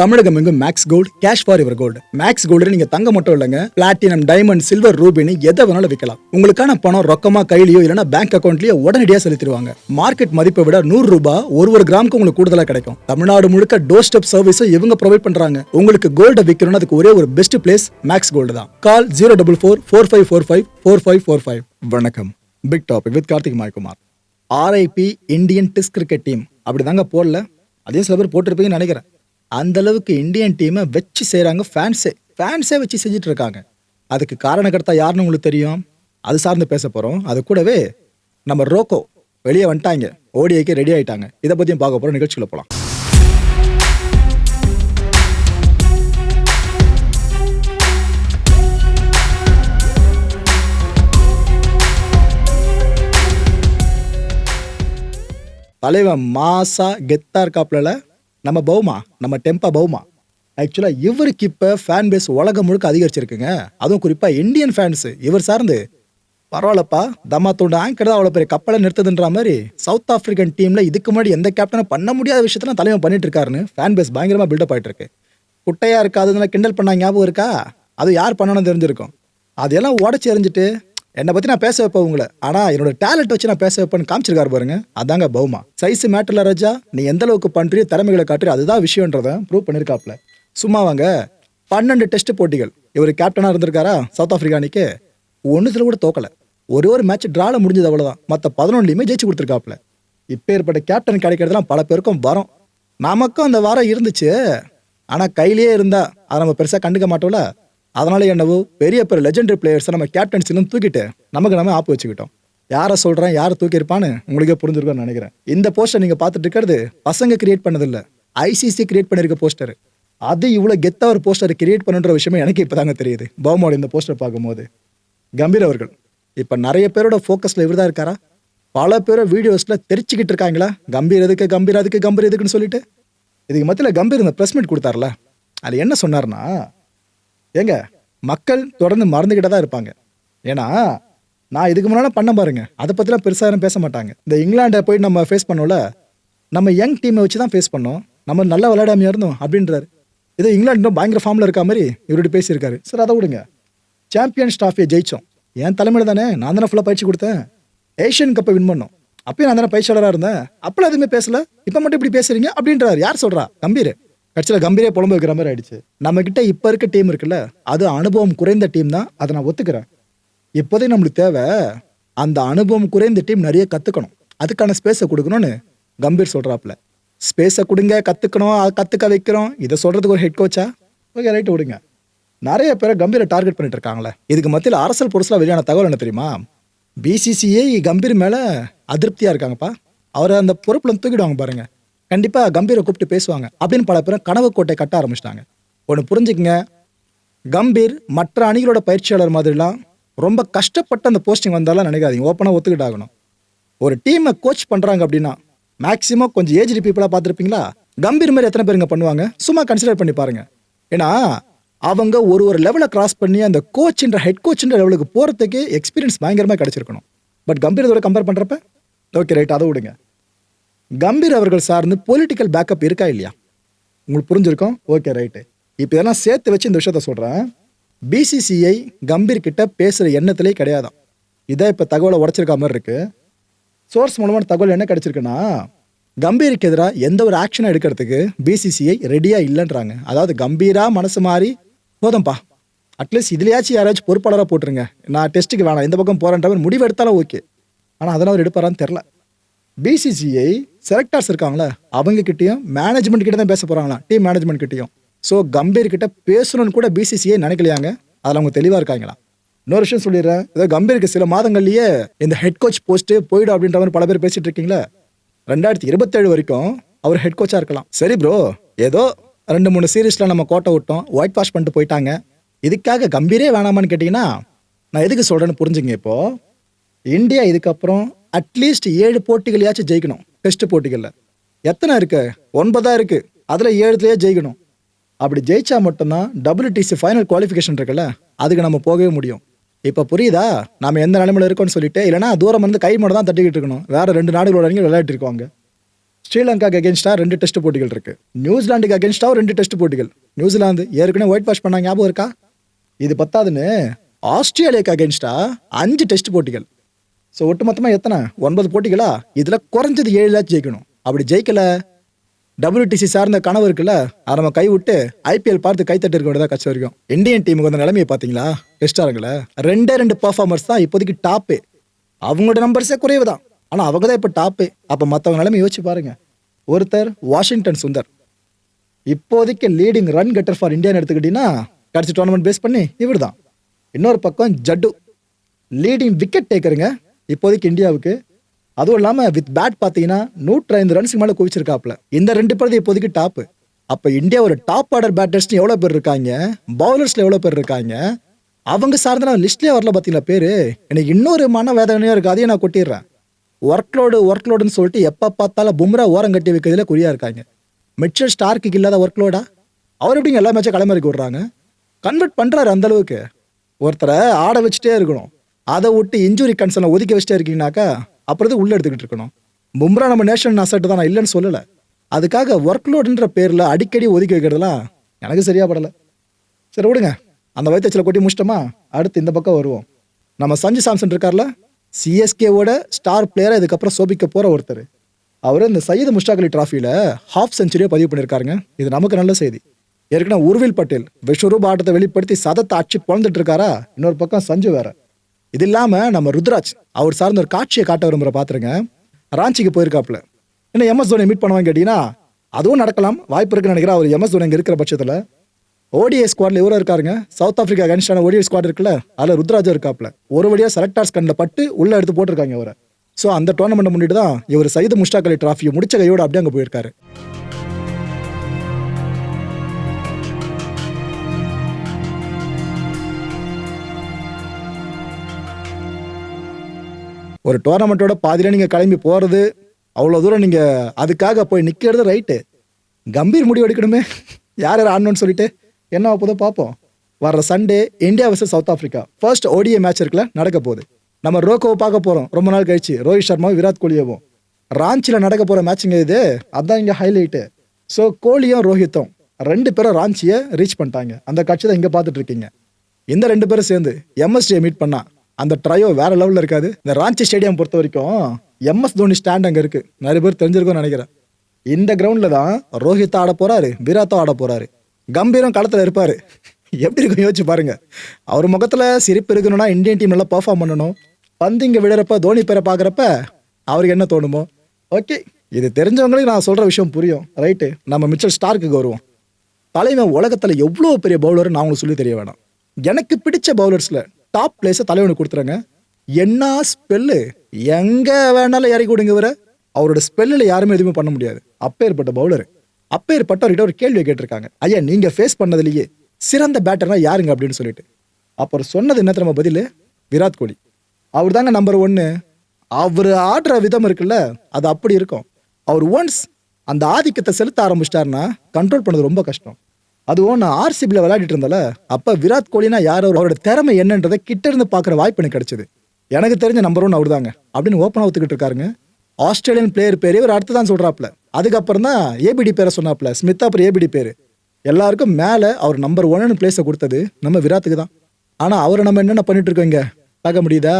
தமிழகம் எங்கும் Max Gold cash for your gold Max Gold நீங்க தங்க மட்டும் இல்லைங்க. பிளாட்டினம் டைமண்ட் சில்வர் ரூபினி எதை வேணாலும் விற்கலாம் உங்களுக்கான பணம் ரொக்கமா கையிலயோ இல்லைன்னா பேங்க் அக்கௌண்ட்லயோ உடனடியாக செலுத்திடுவாங்க. மார்க்கெட் மதிப்பை விட நூறு ரூபாய் ஒரு ஒரு கிராமுக்கு உங்களுக்கு கூடுதலா கிடைக்கும். தமிழ்நாடு முழுக்க டோர் ஸ்டெப் சர்வீஸும் இவங்க ப்ரொவைட் பண்றாங்க. உங்களுக்கு கோல்ட விற்கணும்னு அதுக்கு ஒரே ஒரு பெஸ்ட் பிளேஸ் மேக்ஸ் கோல்டு தான். Call zero double four four five four five four five four five வணக்கம். Big topic with Karthik மாய்குமார். RIP Indian test cricket team அப்படிதாங்க போடல. அதே சில பேர் போட்டிருப்பீங்கன்னு நினைக்கிறேன். அந்த அளவுக்கு இந்தியன் டீமை வச்சு செய்கிறாங்க ஃபேன்ஸே ஃபேன்ஸே வச்சு செஞ்சுட்டு இருக்காங்க அதுக்கு காரணக்கர்த்தா யாருன்னு உங்களுக்கு தெரியும்? அது சார்ந்து பேச போகிறோம் அது கூடவே நம்ம ரோக்கோ வெளியே வந்துட்டாங்க. ஓடிஐக்கு ரெடி ஆகிட்டாங்க இதை பற்றியும் பார்க்க போகிறோம் நிகழ்ச்சியில் போகலாம் தலைவன் மாசா கெத்தா இருக்காப்புல நம்ம பௌமா நம்ம டெம்பா பௌமா. ஆக்சுவலாக இவருக்கு இப்போ ஃபேன் பேஸ் உலகம் முழுக்க அதிகரிச்சிருக்குங்க. அதுவும் குறிப்பாக இந்தியன் ஃபேன்ஸு இவர் சார்ந்து. பரவாயில்லப்பா தம்மா தோண்டு ஆங்கர் தான் அவ்வளோ பெரிய கப்பலை நிறுத்துதுன்ற மாதிரி சவுத் ஆஃப்ரிக்கன் டீமில் இதுக்கு முன்னாடி எந்த கேப்டனும் பண்ண முடியாத விஷயத்தெல்லாம் தலைமை பண்ணிட்டு இருக்காருன்னு ஃபேன் பேஸ் பயங்கரமாக பில்டப் ஆகிட்டு இருக்கு குட்டையாக இருக்காதுனால கிண்டல் பண்ணா ஞாபகம் இருக்கா? அது யார் பண்ணணும்னு தெரிஞ்சிருக்கும். அதெல்லாம் உடச்சி எறிஞ்சிட்டு என்னை பற்றி நான் பேச வைப்பேன் உங்களை. ஆனால் என்னோட டேலண்ட் வச்சு நான் பேச வைப்பேன்னு காமிச்சிருக்காரு பாருங்க. அதாங்க பௌமா சைஸ் மேட்டர்ல ராஜா நீ எந்த அளவுக்கு பண்ணுறியோ திறமைகளை காட்டுறியோ அதுதான் விஷயன்றத ப்ரூவ் பண்ணியிருக்காப்ல சும்மா வாங்க. பன்னெண்டு டெஸ்ட் போட்டிகள். இவர் கேப்டனாக இருந்திருக்காரா? சவுத் ஆப்பிரிக்கா அணிக்கு. கூட தோக்கல. ஒரே ஒரு மேட்ச் ட்ரால முடிஞ்சது அவ்வளோதான் மற்ற பதினொன்றுலையுமே ஜெயிச்சு கொடுத்துருக்காப்ல இப்போ ஏற்பட்ட கேப்டன் கிடைக்கிறதுலாம் பல பேருக்கும் வரும். நமக்கும் அந்த வாரம் இருந்துச்சு. ஆனால் கையிலேயே இருந்தா அதை நம்ம பெருசாக கண்டுக்க மாட்டோம்ல? அதனால என்னவோ பெரிய பெரிய லெஜெண்டரி பிளேயர்ஸை நம்ம கேப்டன்சிலும் தூக்கிட்டு நமக்கு நம்ம ஆப்பு வச்சுக்கிட்டோம். யாரை சொல்கிறேன் யாரை தூக்கியிருப்பான்னு உங்களுக்கே புரிஞ்சிருக்கும்னு நினைக்கிறேன். இந்த போஸ்டர் நீங்கள் பார்த்துட்டு இருக்கிறது பசங்க கிரியேட் பண்ணதில்லை. ஐசிசி கிரியேட் பண்ணியிருக்க போஸ்டர் அது இவ்வளோ கெத்தாக ஒரு போஸ்டர் கிரியேட் பண்ணுன்ற விஷயமே எனக்கு இப்போ தாங்க தெரியுது. பவுமோட இந்த போஸ்டர் பார்க்கும்போது. கம்பீர் அவர்கள் இப்போ நிறைய பேரோட ஃபோக்கஸில் இவர் தான் இருக்காரா? பல பேரை வீடியோஸில் தெரிச்சுக்கிட்டு இருக்காங்களா? கம்பீர் எதுக்கு கம்பீர் அதுக்கு கம்பீர் எதுக்குன்னு சொல்லிட்டு. இதுக்கு மத்தியில் கம்பீர் இந்த ப்ரெஸ் மீட் கொடுத்தாருல. அது என்ன சொன்னார்னா ஏங்க மக்கள் தொடர்ந்து மறந்துக்கிட்டே தான் இருப்பாங்க. ஏன்னா நான் இதுக்கு முன்னால் பண்ண பாருங்க. அதை பற்றிலாம் பெருசாக யாரும் பேச மாட்டாங்க. இந்த இங்கிலாண்டை போய் நம்ம ஃபேஸ் பண்ணோம்ல நம்ம யங் டீமை வச்சு தான் ஃபேஸ் பண்ணோம். நம்ம நல்லா விளையாடாமையா இருந்தோம் அப்படின்றாரு. இது இங்கிலாந்து இன்னும் பயங்கர ஃபார்மில் இருக்க மாதிரி இவர்கிட்ட பேசியிருக்காரு. சார் அதை விடுங்க. சாம்பியன்ஸ் ட்ராஃபியை ஜெயித்தோம் என் தலைமையில் தானே நான் தானே ஃபுல்லாக பயிற்சி கொடுத்தேன். ஏஷியன் கப்பை வின் பண்ணோம். அப்பயும் நான் தானே பயிற்சியாளராக இருந்தேன். அப்போலாம் எதுவுமே பேசல. இப்போ மட்டும் இப்படி பேசுறீங்க அப்படின்றாரு. யார் சொல்கிறா கம்பீர். கட்சியில் கம்பீரே புலம்பு வைக்கிற மாதிரி ஆயிடுச்சு. நம்ம கிட்ட இப்போ இருக்க டீம் இருக்குல்ல அது அனுபவம் குறைந்த டீம் தான். அதை நான் ஒத்துக்கிறேன். இப்போதையும் நம்மளுக்கு தேவை அந்த அனுபவம் குறைந்த டீம் நிறைய கற்றுக்கணும் அதுக்கான ஸ்பேஸை கொடுக்கணும்னு கம்பீர் சொல்கிறாப்புல ஸ்பேஸை கொடுங்க கற்றுக்கணும் அதை கற்றுக்க வைக்கிறோம். இதை சொல்கிறதுக்கு ஒரு ஹெட் கோச்சா ஓகே ரைட்டு விடுங்க. நிறைய பேரை கம்பீரை டார்கெட் பண்ணிட்டு இருக்காங்களே. இதுக்கு மத்தியில் அரசல் பொருசில் வெளியான தகவல் என்ன தெரியுமா? பிசிசிஏ கம்பீர் மேலே அதிருப்தியாக இருக்காங்கப்பா. அவரை அந்த பொறுப்பில் தூக்கிடுவாங்க பாருங்கள் கண்டிப்பாக கம்பீரை கூப்பிட்டு பேசுவாங்க. அப்படின்னு பல பேரும் கனவு கோட்டை கட்ட ஆரம்பிச்சிட்டாங்க. ஒன்று புரிஞ்சுக்கங்க. கம்பீர் மற்ற அணிகளோட பயிற்சியாளர் மாதிரிலாம் ரொம்ப கஷ்டப்பட்டு அந்த போஸ்டிங் வந்தாலும் நினைக்காதீங்க. ஓப்பனாக ஒத்துக்கிட்டாகணும் ஒரு டீமை கோச் பண்ணுறாங்க அப்படின்னா மேக்ஸிமம் கொஞ்சம் ஏஜ்டு பீப்புளாக பார்த்துருப்பீங்களா? கம்பீர் மாதிரி எத்தனை பேருங்க பண்ணுவாங்க? சும்மா கன்சிடர் பண்ணி பாருங்க. ஏன்னா அவங்க ஒரு ஒரு லெவலை கிராஸ் பண்ணி அந்த கோச்ன்ற ஹெட் கோச்ன்ற லெவலுக்கு போகிறதுக்கு எக்ஸ்பீரியன்ஸ் பயங்கரமாக கிடச்சிருக்கணும். பட் கம்பீர் இதோட கம்பேர் பண்ணுறப்ப ஓகே ரைட் அதை விடுங்க. கம்பீர் அவர்கள் சார்ந்து பொலிட்டிக்கல் பேக்கப் இருக்கா இல்லையா? உங்களுக்கு புரிஞ்சிருக்கோம்? ஓகே ரைட்டு இப்போ இதெல்லாம் சேர்த்து வச்சு இந்த விஷயத்த சொல்கிறேன் பிசிசிஐ கம்பீர் கிட்ட பேசுகிற எண்ணத்திலே கிடையாது இதான் இப்போ தகவலை உடச்சிருக்க மாதிரி இருக்குது சோர்ஸ் மூலமான தகவல் என்ன கிடச்சிருக்குன்னா கம்பீருக்கு எதிராக எந்த ஒரு ஆக்ஷனும் எடுக்கிறதுக்கு பிசிசிஐ ரெடியாக இல்லைன்றாங்க. அதாவது கம்பீராக மனசு மாறி போதும்ப்பா அட்லீஸ்ட் இதுலையாச்சும் யாராச்சும் பொறுப்பாளராக போட்டுருங்க. நான் டெஸ்ட்டுக்கு வேணாம். இந்த பக்கம் போகிறேன்ற முடிவு எடுத்தாலும் ஓகே ஆனால் அதெல்லாம் அவர் எடுப்பாரான்னு தெரில பிசிசிஐ செலக்டர்ஸ் இருக்காங்களே அவங்க கிட்டேயும் மேனேஜ்மெண்ட் கிட்ட தான் பேச போகிறாங்களா டீம் மேனேஜ்மெண்ட் கிட்டையும். ஸோ கம்பீர் கிட்ட பேசணும்னு கூட பிசிசிஐ நினைக்கலையாங்க? அதில் அவங்க தெளிவாக இருக்காங்களா இன்னொரு விஷயம் சொல்லிடுறேன். ஏதோ கம்பீருக்கு சில மாதங்கள்லயே இந்த ஹெட் கோச் போஸ்ட்டு போயிடும் அப்படின்ற மாதிரி பல பேர் பேசிட்டு இருக்கீங்களா? ரெண்டாயிரத்தி இருபத்தேழு வரைக்கும் அவர் ஹெட் கோச்சாக இருக்கலாம். சரி ப்ரோ ஏதோ ரெண்டு மூணு சீரீஸில் நம்ம கோட்டை விட்டோம் ஒயிட் வாஷ் பண்ணிட்டு போயிட்டாங்க. இதுக்காக கம்பீரே வேணாமான்னு கேட்டிங்கன்னா நான் எதுக்கு சொல்கிறேன்னு புரிஞ்சுங்க இப்போது இந்தியா இதுக்கப்புறம் அட்லீஸ்ட் ஏழு போட்டிகளையாச்சும் ஜெயிக்கணும். டெஸ்ட் போட்டிகளில். எத்தனை இருக்கு? ஒன்பதா இருக்கு. அதில் ஏழுத்துலேயே ஜெயிக்கணும். அப்படி ஜெயிச்சா மட்டும்தான் டபிள்யூடிசி ஃபைனல் குவாலிஃபிகேஷன் இருக்குல்ல அதுக்கு நம்ம போகவே முடியும். இப்போ புரியுதா? நம்ம எந்த நிலைமையில இருக்கோம்னு சொல்லிட்டு இல்லைனா தூரம் வந்து கை மட்டும் தான் தட்டிக்கிட்டு இருக்கணும். வேற ரெண்டு நாடுகளோட அணிகள் விளையாட்டு இருக்காங்க. ஸ்ரீலங்காக்கு அகேன்ஸ்டா ரெண்டு டெஸ்ட் போட்டிகள் இருக்கு. நியூசிலாந்துக்கு அகேன்ஸ்டா ரெண்டு டெஸ்ட் போட்டிகள். நியூசிலாந்து ஏற்கனவே ஒயிட் வாஷ் பண்ணாங்க ஞாபகம் இருக்கா? இது பத்தாதுன்னு. ஆஸ்திரேலியாக்கு அகேன்ஸ்டா அஞ்சு டெஸ்ட் போட்டிகள். ஸோ ஒட்டுமொத்தமாக எத்தனை? ஒன்பது போட்டிகளா? இதில் குறைஞ்சது ஏழு ஜெயிக்கணும். அப்படி ஜெயிக்கல டபிள்யூடிசி சார்ந்த கனவு இருக்குல்ல அதை நம்ம கை விட்டு ஐபிஎல் பார்த்து கைத்தட்டு இருக்க வேண்டியதாக கட்சி வரைக்கும். இந்தியன் டீமுக்கு வந்த நிலைமையை பார்த்தீங்களா? டெஸ்டாரங்கள ரெண்டே ரெண்டு பர்ஃபார்மர்ஸ் தான் இப்போதைக்கு டாப்பு அவங்களோட நம்பர்ஸே குறைவு தான் ஆனால் அவங்க தான் இப்போ டாப்பு அப்போ மற்றவங்க நிலைமை யோசிச்சு பாருங்க. ஒருத்தர் வாஷிங்டன் சுந்தர். இப்போதைக்கு லீடிங் ரன் கெட்டர் ஃபார் இந்தியான்னு எடுத்துக்கிட்டீங்கன்னா கடைசி டோர்னமெண்ட் பேஸ் பண்ணி இவர் தான் இன்னொரு பக்கம் ஜட்டு. லீடிங் விக்கெட் டேக்கருங்க இப்போதைக்கு இந்தியாவுக்கு. அதுவும் இல்லாமல் வித் பேட் பார்த்தீங்கன்னா நூற்றி ஐந்து ரன்ஸுக்கு மேலே குவிச்சிருக்காப்ல இந்த ரெண்டு பேர் இப்போதைக்கு டாப்பு அப்போ இந்தியா ஒரு டாப் ஆர்டர் பேட்டர்ஸ்னு எவ்வளோ பேர் இருக்காங்க? பவுலர்ஸில் எவ்வளோ பேர் இருக்காங்க? அவங்க சார்ந்த நான் லிஸ்ட்லேயே வரல பார்த்தீங்களா பேர்? எனக்கு இன்னொரு மன வேதனையாக இருக்குது அதையும் நான் கொட்டிடுறேன். ஒர்க் லோடு ஒர்க் லோடுன்னு சொல்லிட்டு எப்போ பார்த்தாலும் பும்ரா ஓரம் கட்டி வைக்கிறதுல குறியாக இருக்காங்க. மிச்சல் ஸ்டார்க்கு இல்லாத ஒர்க் லோடா அவர் எப்படிங்க எல்லா மேட்சும் கிளம்பி விடுறாங்க? கன்வெர்ட் பண்ணுறாரு அந்தளவுக்கு ஒருத்தரை ஆட வச்சுட்டே இருக்கணும். அதை விட்டு இன்ஜுரி கன்சர்னை ஒதுக்கி வச்சுட்டே இருக்கீங்கனாக்கா அப்புறம் உள்ளே எடுத்துக்கிட்டு இருக்கணும். பும்ரா நம்ம நேஷனல் அசட்டு தான் நான் இல்லைன்னு சொல்லலை. அதுக்காக ஒர்க் லோடுன்ற பேரில் அடிக்கடி ஒதுக்கி வைக்கிறதுலாம் எனக்கு சரியாக படலை. சரி விடுங்க. அந்த வயிற்றுச்சில் கொட்டி முடிச்சிட்டோமா? அடுத்து இந்த பக்கம் வருவோம். நம்ம சஞ்சு சாம்சன் இருக்கார்ல? சிஎஸ்கேவோட ஸ்டார் பிளேயராக இதுக்கப்புறம் சோபிக்க போகிற ஒருத்தர். அவர் இந்த சையது முஷ்டாக் அலி டிராஃபியில் ஹாஃப் செஞ்சுரியை பதிவு பண்ணியிருக்காருங்க இது நமக்கு நல்ல செய்தி. ஏற்கனவே உருவில் பட்டேல் விஸ்வரூப ஆட்டத்தை வெளிப்படுத்தி சதத்தை அச்சு பிறந்துட்டு இருக்காரா? இன்னொரு பக்கம் சஞ்சு வேற. இது இல்லாமல் நம்ம ருத்ராஜ் அவர் சார்ந்த ஒரு காட்சியை காட்ட விரும்புகிற பார்த்துருங்க ராஞ்சிக்கு போயிருக்காப்புல என்ன எம்எஸ் தோனி மீட் பண்ணுவாங்க கேட்டீங்கன்னா அதுவும் நடக்கலாம் வாய்ப்பு இருக்குன்னு நினைக்கிறேன். அவர் எம்எஸ் தோனி இங்கே இருக்கிற பட்சத்தில். ஓடிஐ ஸ்குவாட்ல இவரும் இருக்காருங்க. சவுத் ஆப்பிரிக்கா அகேன்ஸ்டான ஓடிஐ ஸ்குவாட் இருக்குல்ல அதில் ருத்ராஜும் இருக்காப்ல. ஒரு வழியாக செலக்டர்ஸ் கண்ணில் பட்டு உள்ள எடுத்து போட்டிருக்காங்க அவரை ஸோ அந்த டோர்னமெண்ட்டை முன்னிட்டு தான் இவர் சையது முஷ்டாக் அலி டிராஃபியை முடிச்ச கையோட அப்படியே அங்கே போயிருக்காரு. ஒரு டோர்னமெண்ட்டோட பாதியில் நீங்கள் கிளம்பி போகிறது அவ்வளோ தூரம் நீங்கள் அதுக்காக போய் நிற்கிறது ரைட்டு கம்பீர் முடிவு எடுக்கணுமே யார் யார் ஆடணும்னு சொல்லிட்டு என்ன போதோ பார்ப்போம். வர்ற Sunday India versus South Africa first ODI match இருக்குல்ல நடக்க போகுது. நம்ம ரோக்கோவை பார்க்க போகிறோம் ரொம்ப நாள் கழிச்சு. ரோஹித் சர்மாவும் விராட் கோலியவும். ராஞ்சியில் நடக்க போகிற மேட்சுங்க இது. அதான் இங்கே ஹைலைட்டு ஸோ கோலியும் ரோஹித்தும் ரெண்டு பேரும் ராஞ்சியை ரீச் பண்ணிட்டாங்க. அந்த காட்சி தான் இங்கே பார்த்துட்டு இருக்கீங்க. இந்த ரெண்டு பேரும் சேர்ந்து எம்எஸ்டியை மீட் பண்ணால் அந்த ட்ரையோ வேற லெவலில் இருக்காது. இந்த ராஞ்சி ஸ்டேடியம் பொறுத்த வரைக்கும் எம்எஸ் தோனி ஸ்டாண்ட் அங்கே இருக்கு. நிறைய பேர் தெரிஞ்சிருக்கும்னு நினைக்கிறேன். இந்த கிரவுண்டில் தான் ரோஹித் ஆட போறாரு விராத்தோ ஆட போறாரு. கம்பீரம் களத்தில் இருப்பாரு. எப்படி இருக்கும் யோசிச்சு பாருங்க. அவர் முகத்தில் சிரிப்பு இருக்கணும்னா இந்தியன் டீம் நல்லா பர்ஃபார்ம் பண்ணணும். பந்து இங்கே விடுறப்ப தோனி பேரை பார்க்குறப்ப அவருக்கு என்ன தோணுமோ. ஓகே இது தெரிஞ்சவங்களுக்கு நான் சொல்கிற விஷயம் புரியும். ரைட்டு நம்ம மிச்சல் ஸ்டார்க்கு வருவோம் தலைவன் உலகத்தில் எவ்வளோ பெரிய பவுலர் நான் உங்களுக்கு சொல்லி தெரிய வேணாம். எனக்கு பிடிச்ச பவுலர்ஸில் டாப் பிளேஸை தலைவனுக்கு கொடுத்துறேங்க. என்ன ஸ்பெல்லு எங்கே வேணாலும் இறக்கி விடுங்க இவரை. அவரோட ஸ்பெல்லில் யாருமே எதுவுமே பண்ண முடியாது. அப்பேற்பட்ட பவுலர் அப்பேற்பட்டவர்கிட்ட ஒரு கேள்வியை கேட்டிருக்காங்க. ஐயா நீங்கள் ஃபேஸ் பண்ணதுலேயே சிறந்த பேட்டர்னா யாருங்க அப்படின்னு சொல்லிட்டு. அப்புறம் சொன்னது என்ன நம்ம பதில்? விராட் கோலி. அவர் தாங்க நம்பர் ஒன்று அவர் ஆடுற விதம் இருக்குல்ல அது அப்படி இருக்கும். அவர் ஒன்ஸ் அந்த ஆதிக்கத்தை செலுத்த ஆரம்பிச்சிட்டாருன்னா கண்ட்ரோல் பண்ணது ரொம்ப கஷ்டம். அதுவும் நான் ஆர்சிபியில் விளையாடிட்டு இருந்தால அப்போ விராட் கோலினா யார் அவரோட திறமை என்னன்றதை கிட்ட இருந்து பார்க்குற வாய்ப்பு எனக்கு கிடச்சிது. எனக்கு தெரிஞ்ச நம்பர் ஒன் அவர் தாங்க. அப்படின்னு ஓப்பனாக ஒத்துக்கிட்டு இருக்காருங்க. ஆஸ்திரேலியன் பிளேயர் பேரே ஒரு அடுத்து தான் சொல்கிறாப்புல அதுக்கப்புறம் தான் ஏபிடி பேரை சொன்னாப்புல. ஸ்மித் அப்புறம் ஏபிடி பேர். எல்லாருக்கும் மேலே அவர் நம்பர் ஒன்னு பிளேஸை கொடுத்தது நம்ம விராத்துக்கு தான். ஆனால் அவரை நம்ம என்னென்ன பண்ணிட்டு இருக்கோங்க? பார்க்க முடியுதா?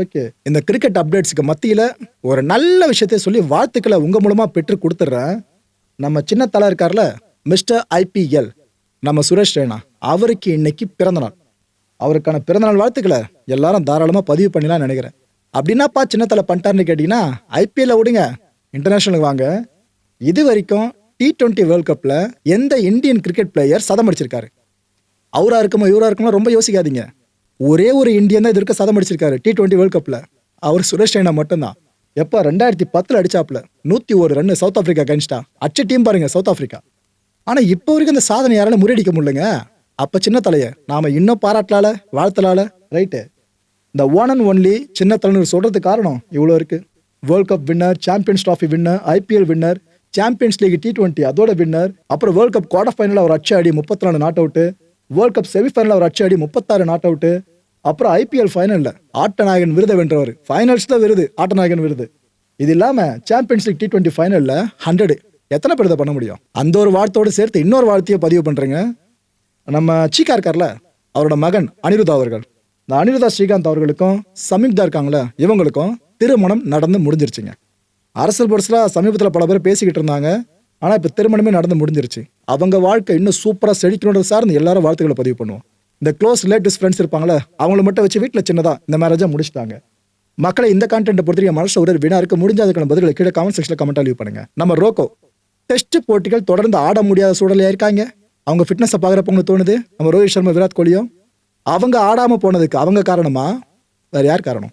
ஓகே இந்த கிரிக்கெட் அப்டேட்ஸுக்கு மத்தியில் ஒரு நல்ல விஷயத்தை சொல்லி வாழ்த்துக்களை உங்கள் மூலமாக பெற்று கொடுத்துட்றேன் நம்ம சின்ன தலை இருக்கார்ல மிஸ்டர் ஐபிஎல் நம்ம சுரேஷ் ரெய்னா அவருக்கு இன்னைக்கு பிறந்தநாள் அவருக்கான பிறந்தநாள் வாழ்த்துக்களை எல்லாரும் தாராளமாக பதிவு பண்ணலாம் நினைக்கிறேன். அப்படின்னாப்பா சின்னத்தில் பண்ணிட்டாருன்னு கேட்டிங்கன்னா ஐபிஎல்ல விடுங்க இன்டர்நேஷனலுக்கு வாங்க. இது வரைக்கும் டி டுவெண்ட்டி வேர்ல்ட் கப்பில் எந்த இந்தியன் கிரிக்கெட் பிளேயர் சதம் அடிச்சிருக்காரு? அவராக இருக்குமோ இவராக இருக்குமோ ரொம்ப யோசிக்காதீங்க. ஒரே ஒரு இந்தியன் தான் இது இருக்க சதம் அடிச்சிருக்காரு டி டுவெண்ட்டி வேர்ல்ட் கப்பில் அவர் சுரேஷ் ரெய்னா மட்டும்தான். எப்போ ரெண்டாயிரத்தி பத்தில் அடிச்சாப்புல நூற்றி ஒரு ரன் சவுத் ஆஃப்ரிக்கா கணிச்சிட்டா அச்ச டீம் பாருங்க சவுத் ஆஃப்ரிக்கா ஆனால் இப்போ வரைக்கும் அந்த சாதனை யாரால முறியடிக்க முடியலங்க. அப்போ சின்ன தலைய நாம இன்னும் பாராட்டலால வாழ்த்தலால ரைட்டு இந்த ஒன் அண்ட் ஒன்லி சின்ன தலைவர் சொல்றதுக்கு காரணம் இவ்வளோ இருக்கு. World cup winner champions trophy winner IPL winner champions league T twenty அதோட வின்னர் அப்புறம் வேர்ல்ட் கப் குவார்டர் ஃபைனல் அவர் அச்சு அடி முப்பத்தி நாலு not out world cup semifinal அவர் அச்சு அடி முப்பத்தாறு நாட் அவுட்டு அப்புறம் ஐபிஎல் ஃபைனலில் ஆட்டநாயகன் விருதை வென்றவர். ஃபைனல்ஸ் தான் விருது ஆட்டநாயகன் விருது. இது இல்லாமல் சாம்பியன்ஸ் லீக் டி டுவெண்ட்டி ஃபைனலில் ஹண்ட்ரடு எத்தனை பேர் இதை பண்ண முடியும்? அந்த ஒரு வாழ்த்தோடு சேர்த்து இன்னொரு வாழ்த்தையை பதிவு பண்ணுறேங்க நம்ம சீக்கா இருக்கார்ல அவரோட மகன் அனிருதா அவர்கள். இந்த அனிருதா ஸ்ரீகாந்த் அவர்களுக்கும் சமீப்தா இருக்காங்களே இவங்களுக்கும் திருமணம் நடந்து முடிஞ்சிருச்சுங்க. அரசியல் பொருசில் சமீபத்தில் பல பேர் பேசிக்கிட்டு இருந்தாங்க. ஆனால் இப்போ திருமணமே நடந்து முடிஞ்சிருச்சு. அவங்க வாழ்க்கை இன்னும் சூப்பராக செழிக்கணுன்ற சார்ந்து எல்லாரும் வாழ்த்துக்களை பதிவு பண்ணுவோம். இந்த க்ளோஸ் ரிலேட்டிவ்ஸ் ஃப்ரெண்ட்ஸ் இருப்பாங்களே அவங்கள மட்டும் வச்சு வீட்டில் சின்னதாக இந்த மேரேஜாக முடிச்சிட்டாங்க. மக்களை இந்த கான்டென்ட்டை பொறுத்த மனசு ஒரு வினா இருக்க. முடிஞ்ச அதுக்கான பதில்களை கீழே கமெண்ட் செக்ஷனில் கமெண்ட் லீவ் பண்ணுங்கள் நம்ம ரோக்கோ டெஸ்ட் போட்டிகள் தொடர்ந்து ஆட முடியாத சூழலையா இருக்காங்க. அவங்க ஃபிட்னஸை பார்க்குறப்ப உங்களுக்கு தோணுது? நம்ம ரோஹித் சர்மா விராட் கோலியும் அவங்க ஆடாமல் போனதுக்கு அவங்க காரணமா? வேறு யார் காரணம்?